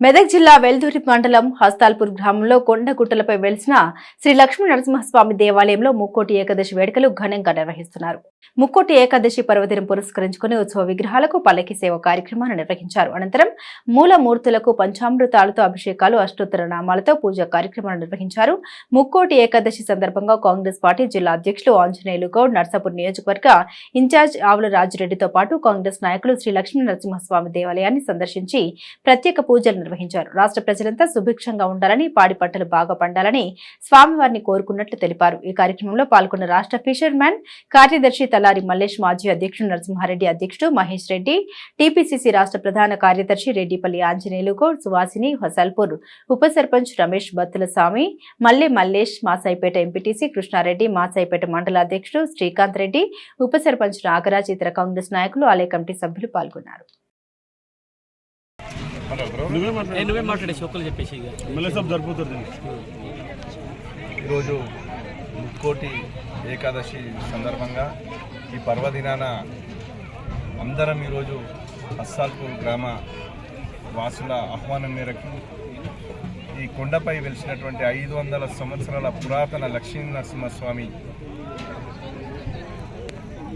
మెదక్ జిల్లా వెల్దూరి మండలం హస్తాల్పూర్ గ్రామంలో కొండగుట్టలపై వెలిసిన శ్రీ లక్ష్మీ నరసింహస్వామి దేవాలయంలో ముక్కోటి ఏకాదశి వేడుకలు ఘనంగా నిర్వహిస్తున్నారు. ముక్కోటి ఏకాదశి పర్వదినం పురస్కరించుకుని ఉత్సవ విగ్రహాలకు పల్లకి సేవ కార్యక్రమాన్ని నిర్వహించారు. అనంతరం మూలమూర్తులకు పంచామృతాలతో అభిషేకాలు అష్టోత్తర నామాలతో పూజా కార్యక్రమాలు నిర్వహించారు. ముక్కోటి ఏకాదశి సందర్భంగా కాంగ్రెస్ పార్టీ జిల్లా అధ్యక్షులు ఆంజనేయులు గౌడ్ నర్సాపూర్ నియోజకవర్గ ఇన్ఛార్జ్ ఆవుల రాజిరెడ్డితో పాటు కాంగ్రెస్ నాయకులు శ్రీ లక్ష్మీ నరసింహస్వామి దేవాలయాన్ని సందర్శించి ప్రత్యేక పూజలు నిర్వహించారు. రాష్ట్ర ప్రజలంతా సుభిక్షంగా ఉండాలని పాడి పంటలు బాగా పండాలని స్వామివారిని కోరుకున్నట్లు తెలిపారు. ఈ కార్యక్రమంలో పాల్గొన్న రాష్ట్ర ఫిషర్ మ్యాన్ కార్యదర్శి తలారి మల్లేష్ మాజీ అధ్యక్షుడు నరసింహారెడ్డి అధ్యక్షుడు మహేష్ రెడ్డి టీపీసీసీ రాష్ట్ర ప్రధాన కార్యదర్శి రెడ్డిపల్లి ఆంజనేయులుగౌడ్ సువాసిని హసల్పూర్ ఉప సర్పంచ్ రమేష్ బత్తుల స్వామి మల్లె మల్లేష్ మాసాయిపేట ఎంపీటీసీ కృష్ణారెడ్డి మాసాయిపేట మండల అధ్యక్షుడు శ్రీకాంత్ రెడ్డి ఉప సర్పంచ్ నాగరాజ్ ఇతర కాంగ్రెస్ నాయకులు ఆలయ కమిటీ సభ్యులు పాల్గొన్నారు. నువ్వే మాట్లాడు ఏ నువ్వే మాట్లాడే చొక్కలు చెప్పేసి సరిపోతుంది ఈరోజు ముక్కోటి ఏకాదశి సందర్భంగా ఈ పర్వదినాన అందరం ఈరోజు అస్సాల్పూర్ గ్రామ వాసుల ఆహ్వానం మేరకు ఈ కొండపై వెలిసినటువంటి ఐదు వందల సంవత్సరాల పురాతన లక్ష్మీ నరసింహస్వామి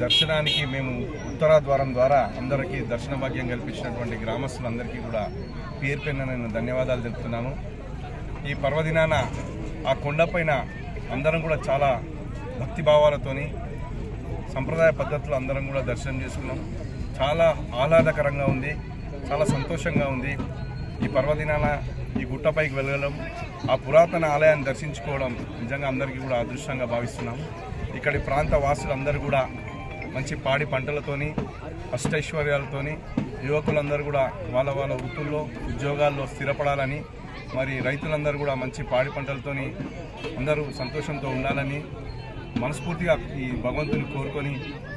దర్శనానికి మేము ఉత్తరా ద్వారం ద్వారా అందరికీ దర్శన భాగ్యం కల్పించినటువంటి గ్రామస్తులందరికీ కూడా పేరు పైన నేను ధన్యవాదాలు తెలుపుతున్నాను. ఈ పర్వదినాన ఆ కొండపైన అందరం కూడా చాలా భక్తి భావాలతోని సంప్రదాయ పద్ధతులు అందరం కూడా దర్శనం చేసుకున్నాం. చాలా ఆహ్లాదకరంగా ఉంది చాలా సంతోషంగా ఉంది. ఈ పర్వదినాన ఈ గుట్టపైకి వెళ్ళడం ఆ పురాతన ఆలయాన్ని దర్శించుకోవడం నిజంగా అందరికీ కూడా అదృష్టంగా భావిస్తున్నాం. ఇక్కడి ప్రాంత వాసులందరూ కూడా మంచి పాడి పంటలతోని అష్టైశ్వర్యాలతోని యువకులందరూ కూడా వాళ్ళ వాళ్ళ వృత్తుల్లో ఉద్యోగాల్లో స్థిరపడాలని మరి రైతులందరూ కూడా మంచి పాడి పంటలతోని అందరూ సంతోషంతో ఉండాలని మనస్ఫూర్తిగా ఈ భగవంతుని కోరుకొని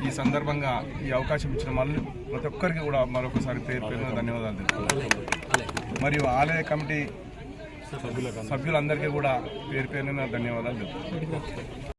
ఈ సందర్భంగా ఈ అవకాశం ఇచ్చిన మళ్ళీ ప్రతి ఒక్కరికి కూడా మరొకసారి పేరు పేరున ధన్యవాదాలు తెలుపుతున్నాను మరియు ఆలయ కమిటీ సభ్యులందరికీ కూడా పేరు పేరున ధన్యవాదాలు తెలుపుతున్నాను